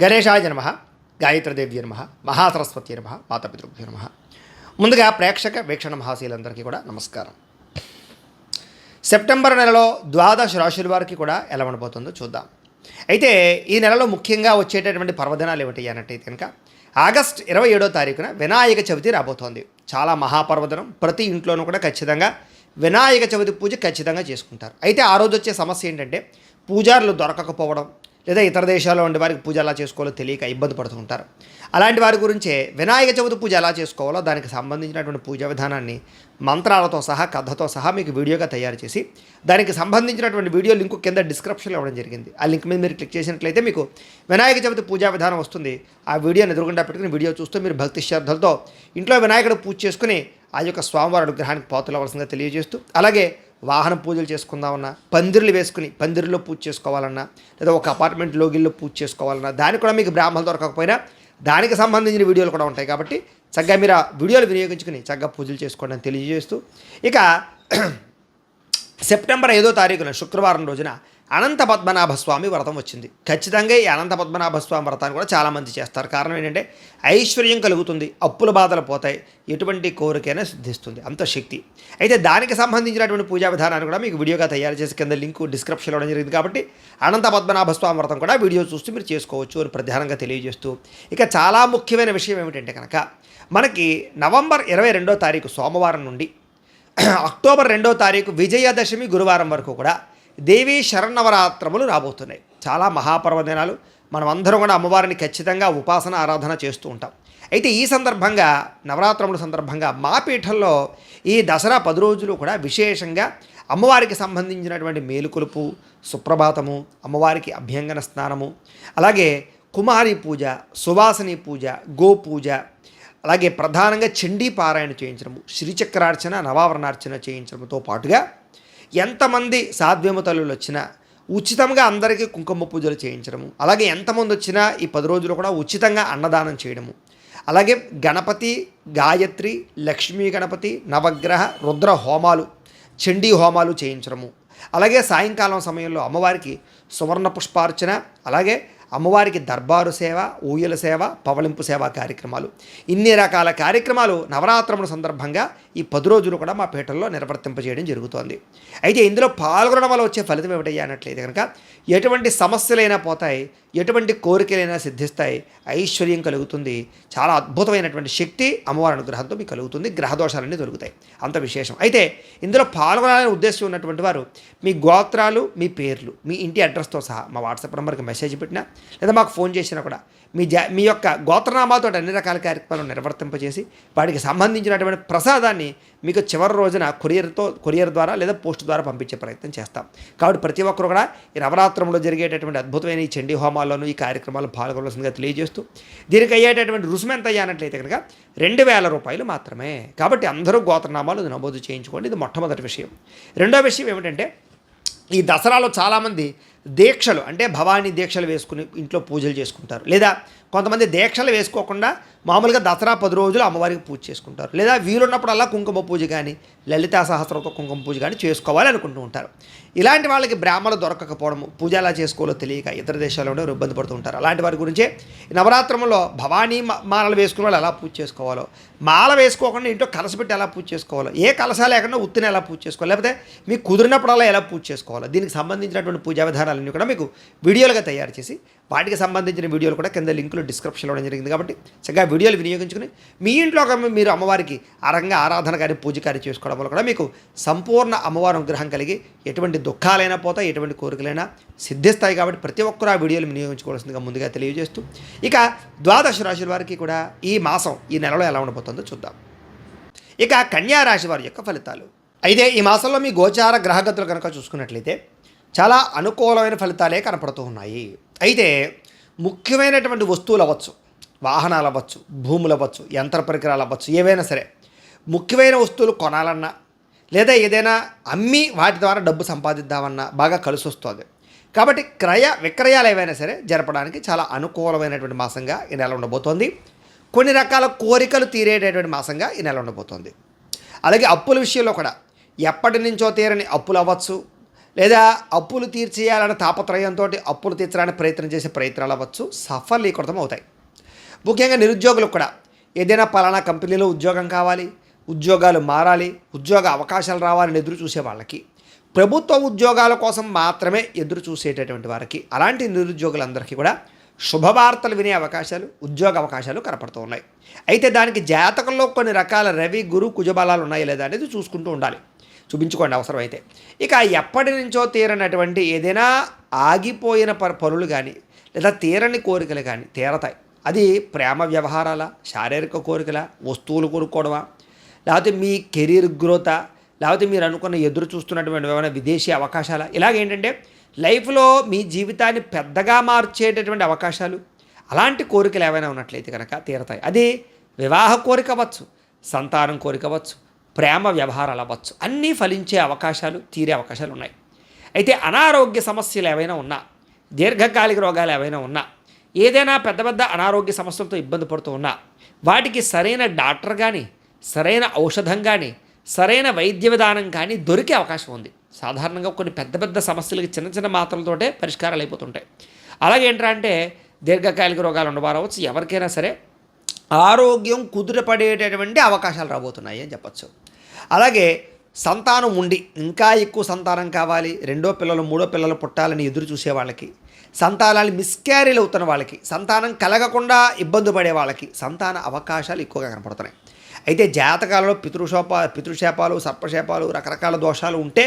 గణేశాయ నమ గాయత్రదేవ్య నమ మహాసరస్వతి నమ మాతాపితృభ్యో నమ. ముందుగా ప్రేక్షక వీక్షణ మహాశీలందరికీ కూడా నమస్కారం. సెప్టెంబర్ నెలలో ద్వాదశ రాశుల వారికి కూడా ఎలా ఉండబోతుందో చూద్దాం. అయితే ఈ నెలలో ముఖ్యంగా వచ్చేటటువంటి పర్వదినాలు ఏమిటి అన్నట్టయితే కనుక ఆగస్ట్ ఇరవై ఏడో తారీఖున వినాయక చవితి రాబోతోంది. చాలా మహాపర్వదినం ప్రతి ఇంట్లోనూ కూడా ఖచ్చితంగా వినాయక చవితి పూజ ఖచ్చితంగా చేసుకుంటారు. అయితే ఆ రోజు వచ్చే సమస్య ఏంటంటే పూజారులు దొరకకపోవడం లేదా ఇతర దేశాల్లో ఉండే వారికి పూజ ఎలా చేసుకోవాలో తెలియక ఇబ్బంది పడుతూ ఉంటారు. అలాంటి వారి గురించే వినాయక చవితి పూజ ఎలా చేసుకోవాలో దానికి సంబంధించినటువంటి పూజా విధానాన్ని మంత్రాలతో సహా కథతో సహా మీకు వీడియోగా తయారు చేసి దానికి సంబంధించినటువంటి వీడియో లింక్ కింద డిస్క్రిప్షన్లో ఇవ్వడం జరిగింది. ఆ లింక్ మీద మీరు క్లిక్ చేసినట్లయితే మీకు వినాయక చవితి పూజా విధానం వస్తుంది. ఆ వీడియోని ఎదురుగుండా పెట్టుకుని వీడియో చూస్తూ మీరు భక్తి శ్రద్ధలతో ఇంట్లో వినాయకుడు పూజ చేసుకుని ఆ యొక్క స్వామివారి అనుగ్రహానికి పాతులవలసిందిగా తెలియజేస్తూ అలాగే వాహన పూజలు చేసుకుందామన్నా పందిర్లు వేసుకుని పందిరిలో పూజ చేసుకోవాలన్నా లేదా ఒక అపార్ట్మెంట్ లోగిల్లో పూజ చేసుకోవాలన్నా దానికి కూడా మీకు బ్రాహ్మణులు దొరకకపోయినా దానికి సంబంధించిన వీడియోలు కూడా ఉంటాయి కాబట్టి చక్కగా మీరు ఆ వీడియోలు వినియోగించుకుని చక్కగా పూజలు చేసుకోండి అని తెలియజేస్తూ. ఇక సెప్టెంబర్ ఐదో తారీఖున శుక్రవారం రోజున అనంత పద్మనాభస్వామి వ్రతం వచ్చింది. ఖచ్చితంగా ఈ అనంత పద్మనాభస్వామి వ్రతాన్ని కూడా చాలామంది చేస్తారు. కారణం ఏంటంటే ఐశ్వర్యం కలుగుతుంది అప్పుల బాధలు పోతాయి ఎటువంటి కోరికైనా సిద్ధిస్తుంది. అంత శక్తి. అయితే దానికి సంబంధించినటువంటి పూజా విధానాన్ని కూడా మీకు వీడియోగా తయారు చేసి కింద లింక్ డిస్క్రిప్షన్లో ఇవ్వడం జరిగింది కాబట్టి అనంత పద్మనాభస్వామి వ్రతం కూడా వీడియో చూస్తూ మీరు చేసుకోవచ్చు అని ప్రధానంగా తెలియజేస్తూ. ఇక చాలా ముఖ్యమైన విషయం ఏమిటంటే కనుక మనకి నవంబర్ ఇరవై రెండో తారీఖు సోమవారం నుండి అక్టోబర్ రెండో తారీఖు విజయదశమి గురువారం వరకు కూడా దేవీ శరణవరాత్రములు రాబోతున్నాయి. చాలా మహాపర్వదినాలు. మనం అందరం కూడా అమ్మవారిని ఖచ్చితంగా ఉపాసన ఆరాధన చేస్తూ ఉంటాం. అయితే ఈ సందర్భంగా నవరాత్రముల సందర్భంగా మా పీఠంలో ఈ దసరా పది రోజులు కూడా విశేషంగా అమ్మవారికి సంబంధించినటువంటి మేలుకొలుపు సుప్రభాతము అమ్మవారికి అభ్యంగన స్నానము అలాగే కుమారి పూజ సువాసని పూజ గోపూజ అలాగే ప్రధానంగా చండీ పారాయణ చేయించడము శ్రీచక్రార్చన నవావరణార్చన చేయించడంతో పాటుగా ఎంతమంది సాధ్యము తల్లులు వచ్చినా ఉచితంగా అందరికీ కుంకుమ పూజలు చేయించడము అలాగే ఎంతమంది వచ్చినా ఈ పది రోజులు కూడా ఉచితంగా అన్నదానం చేయడము అలాగే గణపతి గాయత్రి లక్ష్మీ గణపతి నవగ్రహ రుద్ర హోమాలు చండీ హోమాలు చేయించడము అలాగే సాయంకాలం సమయంలో అమ్మవారికి సువర్ణ పుష్పార్చన అలాగే అమ్మవారికి దర్బారు సేవ ఊయల సేవ పవళింపు సేవ కార్యక్రమాలు. ఇన్ని రకాల కార్యక్రమాలు నవరాత్రముల సందర్భంగా ఈ పది రోజులు కూడా మా పీఠంలో నిర్వర్తింపజేయడం జరుగుతోంది. అయితే ఇందులో పాల్గొనడం వల్ల వచ్చే ఫలితం ఏమిటయ్యా అన్నట్లయితే కనుక ఎటువంటి సమస్యలైనా పోతాయి ఎటువంటి కోరికలైనా సిద్ధిస్తాయి ఐశ్వర్యం కలుగుతుంది. చాలా అద్భుతమైనటువంటి శక్తి అమ్మవారి అనుగ్రహంతో మీకు కలుగుతుంది గ్రహదోషాలన్నీ దొరుకుతాయి అంత విశేషం. అయితే ఇందులో పాల్గొనాలనే ఉద్దేశం ఉన్నటువంటి వారు మీ గోత్రాలు మీ పేర్లు మీ ఇంటి అడ్రస్తో సహా మా వాట్సాప్ నెంబర్కి మెసేజ్ పెట్టినా లేదా మాకు ఫోన్ చేసినా కూడా మీ జా మీ యొక్క గోత్రనామాతో అన్ని రకాల కార్యక్రమాలు నిర్వర్తింపజేసి వాటికి సంబంధించినటువంటి ప్రసాదాన్ని మీకు చివరి రోజున కొరియర్తో కొరియర్ ద్వారా లేదా పోస్ట్ ద్వారా పంపించే ప్రయత్నం చేస్తాం. కాబట్టి ప్రతి ఒక్కరు కూడా ఈ నవరాత్రంలో జరిగేటటువంటి అద్భుతమైన ఈ చండీ హోమాల్లోనూ ఈ కార్యక్రమాలు పాల్గొనవలసిందిగా తెలియజేస్తూ దీనికి అయ్యేటటువంటి రుసుము ఎంత అయ్యానట్లయితే కనుక రెండు వేల రూపాయలు మాత్రమే. కాబట్టి అందరూ గోత్రనామాలు నమోదు చేయించుకోండి. ఇది మొట్టమొదటి విషయం. రెండో విషయం ఏమిటంటే ఈ దసరాలో చాలామంది దీక్షలు అంటే భవానీ దీక్షలు వేసుకుని ఇంట్లో పూజలు చేసుకుంటారు. లేదా కొంతమంది దీక్షలు వేసుకోకుండా మామూలుగా దసరా పది రోజులు అమ్మవారికి పూజ చేసుకుంటారు. లేదా వీలున్నప్పుడల్లా కుంకుమ పూజ కానీ లలితా సహస్రంతో కుంకుమ పూజ కానీ చేసుకోవాలి అనుకుంటూ ఉంటారు. ఇలాంటి వాళ్ళకి బ్రాహ్మణులు దొరకకపోవడము పూజ ఎలా చేసుకోవాలో తెలియక ఇతర దేశాల్లో ఇబ్బంది పడుతూ ఉంటారు. అలాంటి వారి గురించే నవరాత్రంలో భవానీ మాలలు వేసుకునే వాళ్ళు ఎలా పూజ చేసుకోవాలో మాల వేసుకోకుండా ఇంట్లో కలసపెట్టి ఎలా పూజ చేసుకోవాలో ఏ కలస లేకుండా ఉత్తిని ఎలా పూజ చేసుకోవాలి లేకపోతే మీకు కుదిరినప్పుడల్లా ఎలా పూజ చేసుకోవాలో దీనికి సంబంధించినటువంటి పూజా విధానాలన్నీ కూడా మీకు వీడియోలుగా తయారు చేసి వాటికి సంబంధించిన వీడియోలు కూడా కింద లింకులు డిస్క్రిప్షన్లో ఇవ్వడం జరిగింది. కాబట్టి చక్కగా వీడియోలు వినియోగించుకుని మీ ఇంట్లో ఒక మీరు అమ్మవారికి అరంగా ఆరాధన కానీ పూజ కానీ చేసుకోవడం వల్ల కూడా మీకు సంపూర్ణ అమ్మవారి అనుగ్రహం కలిగి ఎటువంటి దుఃఖాలైనా పోతాయి ఎటువంటి కోరికలైనా సిద్ధిస్తాయి. కాబట్టి ప్రతి ఒక్కరు ఆ వీడియోలు వినియోగించుకోవాల్సిందిగా ముందుగా తెలియజేస్తూ ఇక ద్వాదశ రాశుల వారికి కూడా ఈ మాసం ఈ నెలలో ఎలా ఉండబోతుందో చూద్దాం. ఇక కన్యా రాశి వారి యొక్క ఫలితాలు. అయితే ఈ మాసంలో మీ గోచార గ్రహగతులు కనుక చూసుకున్నట్లయితే చాలా అనుకూలమైన ఫలితాలే కనపడుతూ ఉన్నాయి. అయితే ముఖ్యమైనటువంటి వస్తువులు అవ్వచ్చు వాహనాలు అవ్వచ్చు భూములు అవ్వచ్చు యంత్ర పరికరాలు అవ్వచ్చు ఏవైనా సరే ముఖ్యమైన వస్తువులు కొనాలన్నా లేదా ఏదైనా అమ్మి వాటి ద్వారా డబ్బు సంపాదిద్దామన్నా బాగా కలిసి వస్తుంది. కాబట్టి క్రయ విక్రయాలు ఏవైనా సరే జరపడానికి చాలా అనుకూలమైనటువంటి మాసంగా ఈ నెల ఉండబోతోంది. కొన్ని రకాల కోరికలు తీరేటటువంటి మాసంగా ఈ నెల ఉండబోతోంది. అలాగే అప్పుల విషయంలో కూడా ఎప్పటి నుంచో తీరని అప్పులు అవ్వచ్చు లేదా అప్పులు తీర్చేయాలన్న తాపత్రయంతో అప్పులు తీర్చడానికి ప్రయత్నం చేసే ప్రయత్నాలు అవ్వచ్చు సఫలీకృతం అవుతాయి. ముఖ్యంగా నిరుద్యోగులకు కూడా. ఏదైనా పలానా కంపెనీలో ఉద్యోగం కావాలి ఉద్యోగాలు మారాలి ఉద్యోగ అవకాశాలు రావాలని ఎదురు చూసే వాళ్ళకి ప్రభుత్వ ఉద్యోగాల కోసం మాత్రమే ఎదురు చూసేటటువంటి వారికి అలాంటి నిరుద్యోగులందరికీ కూడా శుభవార్తలు వినే అవకాశాలు ఉద్యోగ అవకాశాలు కనపడుతూ ఉన్నాయి. అయితే దానికి జాతకంలో కొన్ని రకాల రవి గురు కుజబలాలు ఉన్నాయా లేదా అనేది చూసుకుంటూ ఉండాలి. చూపించుకోండి అవసరమైతే. ఇక ఎప్పటి నుంచో తీరనటువంటి ఏదైనా ఆగిపోయిన ప పనులు కానీ లేదా తీరని కోరికలు కానీ తీరతాయి. అది ప్రేమ వ్యవహారాల శారీరక కోరికల వస్తువులు కొనుక్కోవడమా? లేకపోతే మీ కెరీర్ గ్రోతా లేకపోతే మీరు అనుకున్న ఎదురు చూస్తున్నటువంటి ఏమైనా విదేశీ అవకాశాల? ఇలాగేంటంటే లైఫ్లో మీ జీవితాన్ని పెద్దగా మార్చేటటువంటి అవకాశాలు అలాంటి కోరికలు ఏమైనా ఉన్నట్లయితే కనుక తీరతాయి. అది వివాహ కోరిక అవ్వచ్చు సంతానం కోరిక అవ్వచ్చు ప్రేమ వ్యవహారాలు అవ్వచ్చు. అన్నీ ఫలించే అవకాశాలు తీరే అవకాశాలు ఉన్నాయి. అయితే అనారోగ్య సమస్యలు ఏవైనా ఉన్నా దీర్ఘకాలిక రోగాలు ఏవైనా ఉన్నా ఏదైనా పెద్ద పెద్ద అనారోగ్య సమస్యలతో ఇబ్బంది పడుతూ ఉన్నా వాటికి సరైన డాక్టర్ కానీ సరైన ఔషధం కానీ సరైన వైద్య విధానం కానీ దొరికే అవకాశం ఉంది. సాధారణంగా కొన్ని పెద్ద పెద్ద సమస్యలకి చిన్న చిన్న మాత్రలతోటే పరిష్కారాలు అయిపోతుంటాయి. అలాగే అంటే దీర్ఘకాలిక రోగాలు ఉండవారవచ్చు ఎవరికైనా సరే ఆరోగ్యం కుదురపడేటటువంటి అవకాశాలు రాబోతున్నాయి అని చెప్పచ్చు. అలాగే సంతానం ఉండి ఇంకా ఎక్కువ సంతానం కావాలి రెండో పిల్లలు మూడో పిల్లలు పుట్టాలని ఎదురు చూసే వాళ్ళకి సంతానాలు మిస్క్యారీలు అవుతున్న వాళ్ళకి సంతానం కలగకుండా ఇబ్బంది పడే వాళ్ళకి సంతాన అవకాశాలు ఎక్కువగా కనపడుతున్నాయి. అయితే జాతకాలలో పితృశోప పితృశాపాలు సర్పశాపాలు రకరకాల దోషాలు ఉంటే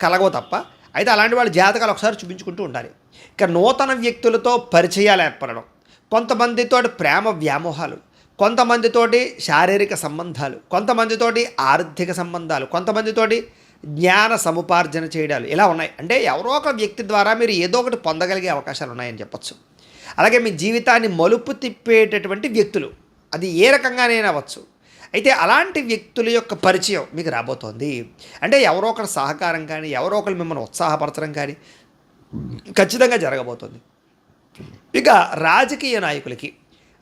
కలగవు తప్ప అయితే అలాంటి వాళ్ళు జాతకాలు ఒకసారి చూపించుకుంటూ ఉండాలి. ఇక నూతన వ్యక్తులతో పరిచయాలు ఏర్పడడం కొంతమందితో ప్రేమ వ్యామోహాలు కొంతమందితోటి శారీరక సంబంధాలు కొంతమందితోటి ఆర్థిక సంబంధాలు కొంతమందితోటి జ్ఞాన సముపార్జన చేయడాలు ఇలా ఉన్నాయి. అంటే ఎవరో ఒక వ్యక్తి ద్వారా మీరు ఏదో ఒకటి పొందగలిగే అవకాశాలు ఉన్నాయని చెప్పచ్చు. అలాగే మీ జీవితాన్ని మలుపు తిప్పేటటువంటి వ్యక్తులు అది ఏ రకంగానైనా అవ్వచ్చు. అయితే అలాంటి వ్యక్తుల యొక్క పరిచయం మీకు రాబోతోంది. అంటే ఎవరో ఒకరి సహకారం కానీ ఎవరో ఒకరు మిమ్మల్ని ఉత్సాహపరచడం కానీ ఖచ్చితంగా జరగబోతోంది. ఇక రాజకీయ నాయకులకి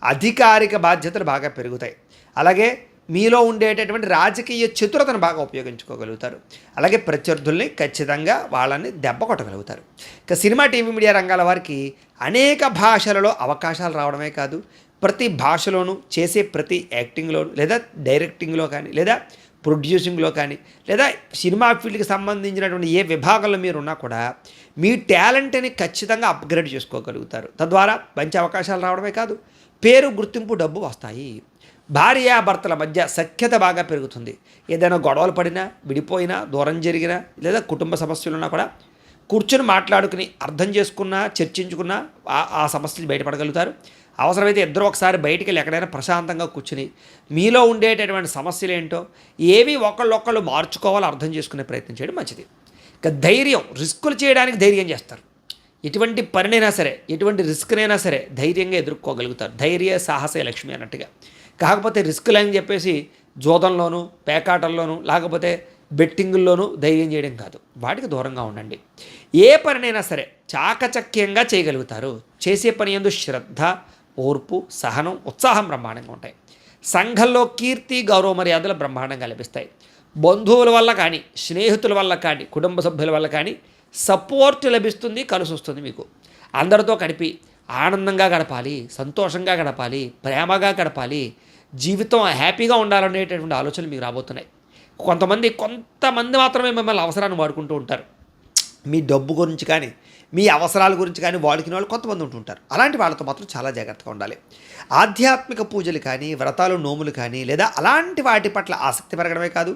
అధికారిక బాధ్యతలు బాగా పెరుగుతాయి. అలాగే మీలో ఉండేటటువంటి రాజకీయ చతురతను బాగా ఉపయోగించుకోగలుగుతారు. అలాగే ప్రత్యర్థుల్ని ఖచ్చితంగా వాళ్ళని దెబ్బ కొట్టగలుగుతారు. ఇక సినిమా టీవీ మీడియా రంగాల వారికి అనేక భాషలలో అవకాశాలు రావడమే కాదు ప్రతి భాషలోనూ చేసే ప్రతి యాక్టింగ్లోను లేదా డైరెక్టింగ్లో కానీ లేదా ప్రొడ్యూసింగ్లో కానీ లేదా సినిమా ఫీల్డ్కి సంబంధించినటువంటి ఏ విభాగంలో మీరు ఉన్నా కూడా మీ టాలెంట్ని ఖచ్చితంగా అప్గ్రేడ్ చేసుకోగలుగుతారు. తద్వారా మంచి అవకాశాలు రావడమే కాదు పేరు గుర్తింపు డబ్బు వస్తాయి. భార్యాభర్తల మధ్య సఖ్యత బాగా పెరుగుతుంది. ఏదైనా గొడవలు పడినా విడిపోయినా దూరం జరిగినా లేదా కుటుంబ సమస్యలు ఉన్నా కూడా కూర్చొని మాట్లాడుకుని అర్థం చేసుకున్నా చర్చించుకున్నా ఆ- సమస్యలు బయటపడగలుగుతారు. అవసరమైతే ఇద్దరు ఒకసారి బయటికి వెళ్ళి ఎక్కడైనా ప్రశాంతంగా కూర్చుని మీలో ఉండేటటువంటి సమస్యలు ఏంటో ఏవి ఒకళ్ళొకళ్ళు మార్చుకోవాలో అర్థం చేసుకునే ప్రయత్నం చేయడం మంచిది. ఇక ధైర్యం రిస్కులు చేయడానికి ధైర్యం చేస్తారు. ఎటువంటి పనినైనా సరే ఎటువంటి రిస్క్నైనా సరే ధైర్యంగా ఎదుర్కోగలుగుతారు. ధైర్య సాహసే లక్ష్మి అన్నట్టుగా. కాకపోతే రిస్క్లని చెప్పేసి జోదంలోను పేకాటల్లోనూ లేకపోతే బెట్టింగుల్లోనూ ధైర్యం చేయడం కాదు. వాటికి దూరంగా ఉండండి. ఏ పనినైనా సరే చాకచక్యంగా చేయగలుగుతారు. చేసే పని ఎందు శ్రద్ధ ఓర్పు సహనం ఉత్సాహం బ్రహ్మాండంగా ఉంటాయి. సంఘంలో కీర్తి గౌరవ మర్యాదలు బ్రహ్మాండంగా లభిస్తాయి. బంధువుల వల్ల కానీ స్నేహితుల వల్ల కానీ కుటుంబ సభ్యుల వల్ల కానీ సపోర్ట్ లభిస్తుంది కలిసి వస్తుంది మీకు. అందరితో గడిపి ఆనందంగా గడపాలి సంతోషంగా గడపాలి ప్రేమగా గడపాలి జీవితం హ్యాపీగా ఉండాలనేటటువంటి ఆలోచనలు మీకు రాబోతున్నాయి. కొంతమంది కొంతమంది మాత్రమే మిమ్మల్ని అవసరాన్ని వాడుకుంటూ ఉంటారు. మీ డబ్బు గురించి కానీ మీ అవసరాల గురించి కానీ వాడుకునే వాళ్ళు కొంతమంది ఉంటుంటారు అలాంటి వాళ్ళతో మాత్రం చాలా జాగ్రత్తగా ఉండాలి. ఆధ్యాత్మిక పూజలు కానీ వ్రతాలు నోములు కానీ లేదా అలాంటి వాటి పట్ల ఆసక్తి పెరగడమే కాదు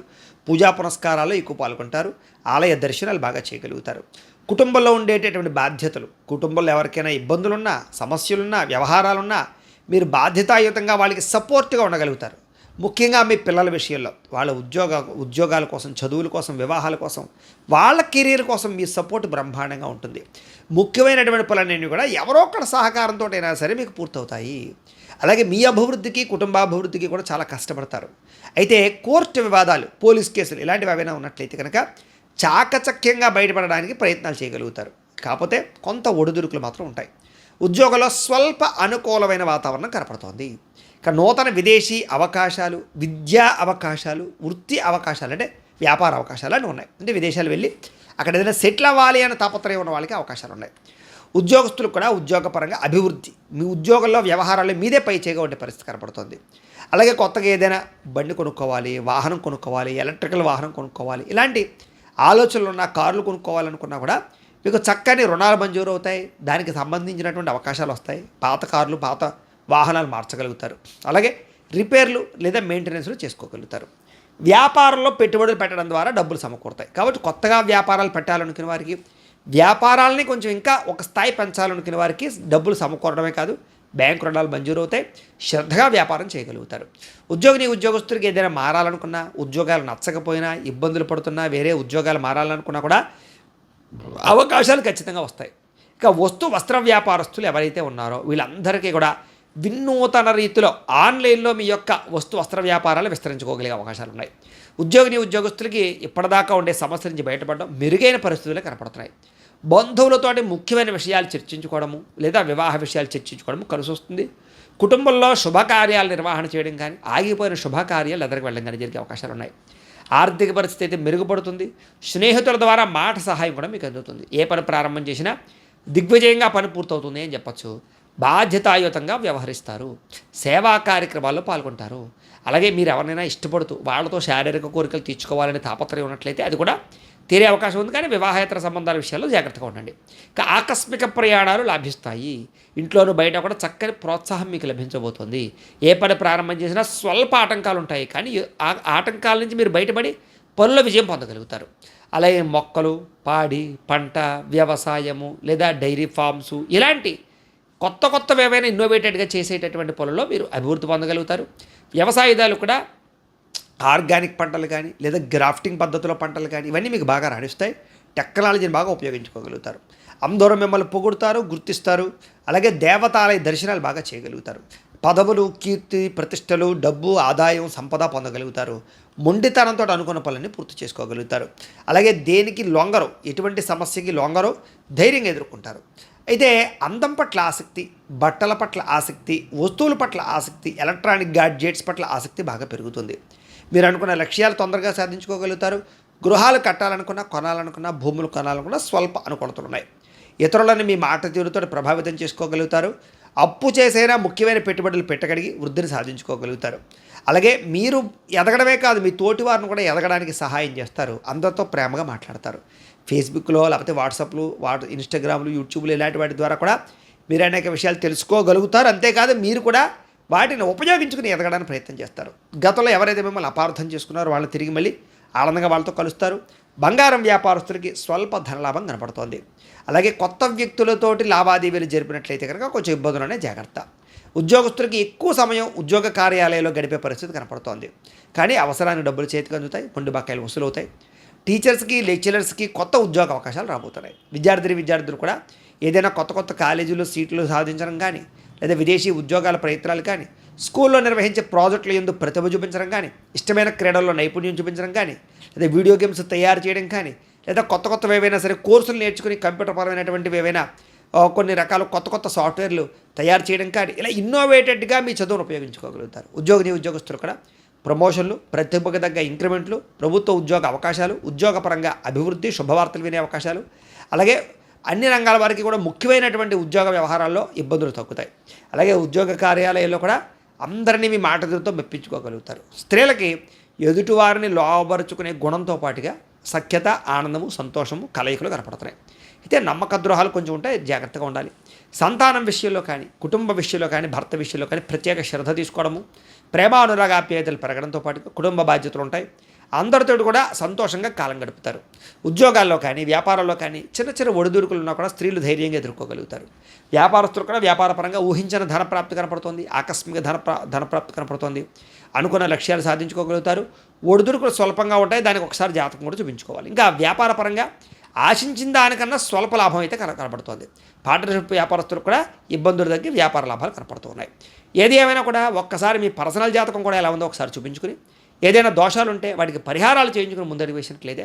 పూజా పునస్కారాల్లో ఎక్కువ పాల్గొంటారు ఆలయ దర్శనాలు బాగా చేయగలుగుతారు. కుటుంబంలో ఉండేటటువంటి బాధ్యతలు కుటుంబంలో ఎవరికైనా ఇబ్బందులున్నా సమస్యలున్నా వ్యవహారాలున్నా మీరు బాధ్యతాయుతంగా వాళ్ళకి సపోర్ట్గా ఉండగలుగుతారు. ముఖ్యంగా మీ పిల్లల విషయంలో వాళ్ళ ఉద్యోగ ఉద్యోగాల కోసం చదువుల కోసం వివాహాల కోసం వాళ్ళ కెరీర్ కోసం మీ సపోర్ట్ బ్రహ్మాండంగా ఉంటుంది. ముఖ్యమైనటువంటి పనులన్నీ కూడా ఎవరో ఒకరి సహకారంతో అయినా సరే మీకు పూర్తవుతాయి. అలాగే మీ అభివృద్ధికి కుటుంబాభివృద్ధికి కూడా చాలా కష్టపడతారు. అయితే కోర్టు వివాదాలు పోలీస్ కేసులు ఇలాంటివి ఏవైనా ఉన్నట్లయితే కనుక చాకచక్యంగా బయటపడడానికి ప్రయత్నాలు చేయగలుగుతారు. కాకపోతే కొంత ఒడిదుడుకులు మాత్రం ఉంటాయి. ఉద్యోగంలో స్వల్ప అనుకూలమైన వాతావరణం కనపడుతోంది. ఇక నూతన విదేశీ అవకాశాలు విద్యా అవకాశాలు వృత్తి అవకాశాలు అంటే వ్యాపార అవకాశాలు అని ఉన్నాయి. అంటే విదేశాలు వెళ్ళి అక్కడ ఏదైనా సెటిల్ అవ్వాలి అనే తాపత్రయం ఉన్న వాళ్ళకి అవకాశాలు ఉన్నాయి. ఉద్యోగస్తులకు కూడా ఉద్యోగపరంగా అభివృద్ధి. మీ ఉద్యోగంలో వ్యవహారాలు మీదే పై చేయగా ఉండే పరిస్థితి కనపడుతుంది. అలాగే కొత్తగా ఏదైనా బండి కొనుక్కోవాలి వాహనం కొనుక్కోవాలి ఎలక్ట్రికల్ వాహనం కొనుక్కోవాలి ఇలాంటి ఆలోచనలు ఉన్న కార్లు కొనుక్కోవాలనుకున్నా కూడా మీకు చక్కని రుణాలు మంజూరు అవుతాయి. దానికి సంబంధించినటువంటి అవకాశాలు వస్తాయి. పాత కార్లు పాత వాహనాలు మార్చగలుగుతారు. అలాగే రిపేర్లు లేదా మెయింటెనెన్స్లు చేసుకోగలుగుతారు. వ్యాపారంలో పెట్టుబడులు పెట్టడం ద్వారా డబ్బులు సమకూరుతాయి. కాబట్టి కొత్తగా వ్యాపారాలు పెట్టాలనుకునే వారికి వ్యాపారాలని కొంచెం ఇంకా ఒక స్థాయి పెంచాలనుకునే వారికి డబ్బులు సమకూరడమే కాదు బ్యాంకు రుణాలు మంజూరు అవుతాయి శ్రద్ధగా వ్యాపారం చేయగలుగుతారు. ఉద్యోగిని ఉద్యోగస్తుడికి ఏదైనా మారాలనుకున్నా ఉద్యోగాలు నచ్చకపోయినా ఇబ్బందులు పడుతున్నా వేరే ఉద్యోగాలు మారాలనుకున్నా కూడా అవకాశాలు ఖచ్చితంగా వస్తాయి. ఇక వస్తు వస్త్ర వ్యాపారస్తులు ఎవరైతే ఉన్నారో వీళ్ళందరికీ కూడా వినూతన రీతిలో ఆన్లైన్లో మీ యొక్క వస్తు వస్త్ర వ్యాపారాలు విస్తరించుకోగలిగే అవకాశాలు ఉన్నాయి. ఉద్యోగిని ఉద్యోగస్తులకి ఇప్పటిదాకా ఉండే సమస్య నుంచి బయటపడడం మెరుగైన పరిస్థితులు కనపడుతున్నాయి. బంధువులతోటి ముఖ్యమైన విషయాలు చర్చించుకోవడము లేదా వివాహ విషయాలు చర్చించుకోవడము కలిసి వస్తుంది కుటుంబంలో శుభకార్యాల నిర్వహణ చేయడం కానీ ఆగిపోయిన శుభకార్యాలు ఎదరికి వెళ్ళడం కానీ జరిగే అవకాశాలు ఉన్నాయి. ఆర్థిక పరిస్థితి అయితే మెరుగుపడుతుంది. స్నేహితుల ద్వారా మాట సహాయం కూడా మీకు అందుతుంది. ఏ పని ప్రారంభం చేసినా దిగ్విజయంగా పని పూర్తవుతుంది అని చెప్పచ్చు. బాధ్యతాయుతంగా వ్యవహరిస్తారు. సేవా కార్యక్రమాల్లో పాల్గొంటారు. అలాగే మీరు ఎవరినైనా ఇష్టపడుతూ వాళ్ళతో శారీరక కోరికలు తీర్చుకోవాలని తాపత్రయం ఉన్నట్లయితే అది కూడా తీరే అవకాశం ఉంది. కానీ వివాహేతర సంబంధాల విషయాల్లో జాగ్రత్తగా ఉండండి. ఇక ఆకస్మిక ప్రయాణాలు లాభిస్తాయి. ఇంట్లోనూ బయట కూడా చక్కని ప్రోత్సాహం మీకు లభించబోతుంది. ఏ పని ప్రారంభం చేసినా స్వల్ప ఆటంకాలు ఉంటాయి. కానీ ఆ ఆటంకాల నుంచి మీరు బయటపడి పనుల విజయం పొందగలుగుతారు. అలాగే మొక్కలు పాడి పంట వ్యవసాయము లేదా డైరీ ఫార్మ్స్ ఇలాంటి కొత్త కొత్త ఏవైనా ఇన్నోవేటెడ్గా చేసేటటువంటి పొలంలో మీరు అభివృద్ధి పొందగలుగుతారు. వ్యవసాయదాలు కూడా ఆర్గానిక్ పంటలు కానీ లేదా గ్రాఫ్టింగ్ పద్ధతిలో పంటలు కానీ ఇవన్నీ మీకు బాగా రాణిస్తాయి. టెక్నాలజీని బాగా ఉపయోగించుకోగలుగుతారు. అందరూ మిమ్మల్ని పొగుడుతారు గుర్తిస్తారు. అలాగే దేవతాలయ దర్శనాలు బాగా చేయగలుగుతారు. పదవులు కీర్తి ప్రతిష్టలు డబ్బు ఆదాయం సంపద పొందగలుగుతారు. మొండితనంతో అనుకున్న పనులన్నీ పూర్తి చేసుకోగలుగుతారు. అలాగే దేనికి లొంగరు ఎటువంటి సమస్యకి లొంగరు ధైర్యంగా ఎదుర్కొంటారు. అయితే అందం పట్ల ఆసక్తి బట్టల పట్ల ఆసక్తి వస్తువుల పట్ల ఆసక్తి ఎలక్ట్రానిక్ గాడ్జెట్స్ పట్ల ఆసక్తి బాగా పెరుగుతుంది. మీరు అనుకున్న లక్ష్యాలు తొందరగా సాధించుకోగలుగుతారు. గృహాలు కట్టాలనుకున్నా కొనాలనుకున్నా భూములు కొనాలనుకున్నా స్వల్ప అనుకూలతలు ఉన్నాయి ఇతరులను మీ మాట తీరుతో ప్రభావితం చేసుకోగలుగుతారు. అప్పు చేసైనా ముఖ్యమైన పెట్టుబడులు పెట్టగలిగి వృద్ధిని సాధించుకోగలుగుతారు. అలాగే మీరు ఎదగడమే కాదు మీ తోటి వారిని కూడా ఎదగడానికి సహాయం చేస్తారు. అందరితో ప్రేమగా మాట్లాడతారు. ఫేస్బుక్లో లేకపోతే వాట్సాప్లు వాట్ ఇన్స్టాగ్రామ్లు యూట్యూబ్లు ఇలాంటి వాటి ద్వారా కూడా మీరు అనేక విషయాలు తెలుసుకోగలుగుతారు. అంతేకాదు మీరు కూడా వాటిని ఉపయోగించుకుని ఎదగడానికి ప్రయత్నం చేస్తారు. గతంలో ఎవరైతే మిమ్మల్ని అపార్థం చేసుకున్నారో వాళ్ళని తిరిగి మళ్ళీ ఆనందంగా వాళ్ళతో కలుస్తారు. బంగారం వ్యాపారస్తులకి స్వల్ప ధనలాభం కనపడుతోంది. అలాగే కొత్త వ్యక్తులతోటి లావాదేవీలు జరిపినట్లయితే కనుక కొంచెం ఇబ్బందులనే జాగ్రత్త. ఉద్యోగస్తులకి ఎక్కువ సమయం ఉద్యోగ కార్యాలయంలో గడిపే పరిస్థితి కనపడుతోంది. కానీ అవసరానికి డబ్బులు చేతికి అందుతాయి రెండు బకాయిలు వసూలు అవుతాయి టీచర్స్కి లెక్చరర్స్కి కొత్త ఉద్యోగ అవకాశాలు రాబోతున్నాయి. విద్యార్థిని విద్యార్థులు కూడా ఏదైనా కొత్త కొత్త కాలేజీలో సీట్లు సాధించడం కానీ లేదా విదేశీ ఉద్యోగాల ప్రయత్నాలు కానీ స్కూల్లో నిర్వహించే ప్రాజెక్టులు ఎందుకు ప్రతిభ చూపించడం కానీ ఇష్టమైన క్రీడల్లో నైపుణ్యం చూపించడం కానీ లేదా వీడియో గేమ్స్ తయారు చేయడం కానీ లేదా కొత్త కొత్తవి ఏవైనా సరే కోర్సులు నేర్చుకుని కంప్యూటర్ పరమైనటువంటివి ఏవైనా కొన్ని రకాల కొత్త కొత్త సాఫ్ట్వేర్లు తయారు చేయడం కానీ ఇలా ఇన్నోవేటెడ్గా మీ చదువును ఉపయోగించుకోగలుగుతారు. ఉద్యోగిని ఉద్యోగస్తులు కూడా ప్రమోషన్లు ప్రతిభకు తగ్గ ఇంక్రిమెంట్లు ప్రభుత్వ ఉద్యోగ అవకాశాలు ఉద్యోగపరంగా అభివృద్ధి శుభవార్తలు వినే అవకాశాలు. అలాగే అన్ని రంగాల వారికి కూడా ముఖ్యమైనటువంటి ఉద్యోగ వ్యవహారాల్లో ఇబ్బందులు తగ్గుతాయి అలాగే ఉద్యోగ కార్యాలయాల్లో కూడా అందరినీ మీ మాట తీరుతో మెప్పించుకోగలుగుతారు. స్త్రీలకి ఎదుటివారిని లోబరుచుకునే గుణంతో పాటుగా సఖ్యత ఆనందము సంతోషము కలయికలు కనపడుతున్నాయి. అయితే నమ్మక ద్రోహాలు కొంచెం ఉంటాయి జాగ్రత్తగా ఉండాలి. సంతానం విషయంలో కానీ కుటుంబ విషయంలో కానీ భర్త విషయంలో కానీ ప్రత్యేక శ్రద్ధ తీసుకోవడము ప్రేమ అనురాగాప్యాయతలు పెరగడంతో పాటు కుటుంబ బాధ్యతలు ఉంటాయి. అందరితో కూడా సంతోషంగా కాలం గడుపుతారు. ఉద్యోగాల్లో కానీ వ్యాపారాల్లో కానీ చిన్న చిన్న ఒడిదుడుకులు ఉన్నా కూడా స్త్రీలు ధైర్యంగా ఎదుర్కోగలుగుతారు. వ్యాపారస్తులు కూడా వ్యాపారపరంగా ఊహించిన ధనప్రాప్తి కనపడుతోంది. ఆకస్మిక ధన ధనప్రాప్తి కనపడుతోంది. అనుకున్న లక్ష్యాలు సాధించుకోగలుగుతారు. ఒడిదుడుకులు స్వల్పంగా ఉంటాయి. దానికి ఒకసారి జాతకం కూడా చూపించుకోవాలి. ఇంకా వ్యాపారపరంగా ఆశించిన దానికన్నా స్వల్ప లాభం అయితే కన కనపడుతోంది. పార్ట్నర్షిప్ వ్యాపారస్తులు కూడా ఇబ్బందులు తగ్గి వ్యాపార లాభాలు కనపడుతున్నాయి. ఏది ఏమైనా కూడా ఒక్కసారి మీ పర్సనల్ జాతకం కూడా ఎలా ఉందో ఒకసారి చూపించుకుని ఏదైనా దోషాలు ఉంటే వాటికి పరిహారాలు చేయించుకుని ముందడుగు వేసినట్లయితే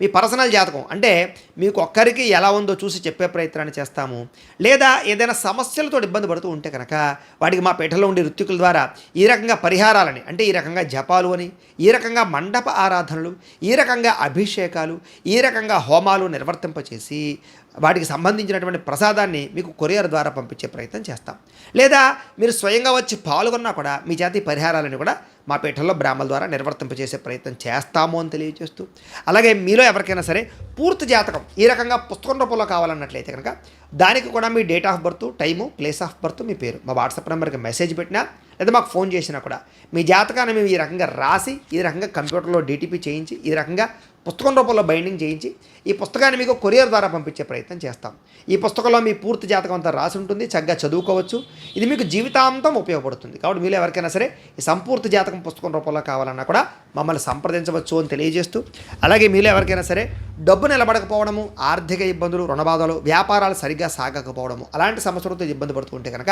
మీ పర్సనల్ జాతకం. అంటే మీకు ఒక్కరికి ఎలా ఉందో చూసి చెప్పే ప్రయత్నాన్ని చేస్తాము. లేదా ఏదైనా సమస్యలతో ఇబ్బంది పడుతూ ఉంటే కనుక వాటికి మా పీఠలో ఉండే ఋత్వికుల ద్వారా ఈ రకంగా పరిహారాలని అంటే ఈ రకంగా జపాలు అని ఈ రకంగా మండప ఆరాధనలు ఈ రకంగా అభిషేకాలు ఈ రకంగా హోమాలు నిర్వర్తింపచేసి వాటికి సంబంధించినటువంటి ప్రసాదాన్ని మీకు కొరియర్ ద్వారా పంపించే ప్రయత్నం చేస్తాం. లేదా మీరు స్వయంగా వచ్చి పాల్గొన్నా కూడా మీ జాతి పరిహారాలను కూడా మా పీఠంలో బ్రాహ్మల ద్వారా నిర్వర్తింపజేసే ప్రయత్నం చేస్తాము అని తెలియజేస్తూ అలాగే మీలో ఎవరికైనా సరే పూర్తి జాతకం ఈ రకంగా పుస్తకం రూపంలో కావాలన్నట్లయితే కనుక దానికి కూడా మీ date of birth time place of birth మీ పేరు. మా వాట్సాప్ నెంబర్కి మెసేజ్ పెట్టినా లేదా మాకు ఫోన్ చేసినా కూడా మీ జాతకాన్ని మేము ఈ రకంగా రాసి ఈ రకంగా కంప్యూటర్లో డీటీపీ చేయించి ఈ రకంగా పుస్తకం రూపంలో బైండింగ్ చేయించి ఈ పుస్తకాన్ని మీకు కొరియర్ ద్వారా పంపించే ప్రయత్నం చేస్తాం. ఈ పుస్తకంలో మీ పూర్తి జాతకం అంతా రాసి ఉంటుంది చక్కగా చదువుకోవచ్చు. ఇది మీకు జీవితాంతం ఉపయోగపడుతుంది. కాబట్టి మీరు ఎవరికైనా సరే ఈ సంపూర్తి జాతకం పుస్తకం రూపంలో కావాలన్నా కూడా మమ్మల్ని సంప్రదించవచ్చు అని తెలియజేస్తూ అలాగే మీలో ఎవరికైనా సరే డబ్బు నిలబడకపోవడము ఆర్థిక ఇబ్బందులు రుణబాధలు వ్యాపారాలు సరిగ్గా సాగకపోవడము అలాంటి సమస్యలతో ఇబ్బంది పడుతుంటే కనుక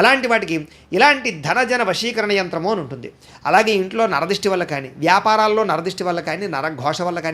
అలాంటి వాటికి ఇలాంటి ధనజన వశీకరణ యంత్రము అని ఉంటుంది. అలాగే ఇంట్లో నరదిష్టి వల్ల కానీ వ్యాపారాల్లో నరదిష్టి వల్ల కానీ నరఘోష వల్ల కానీ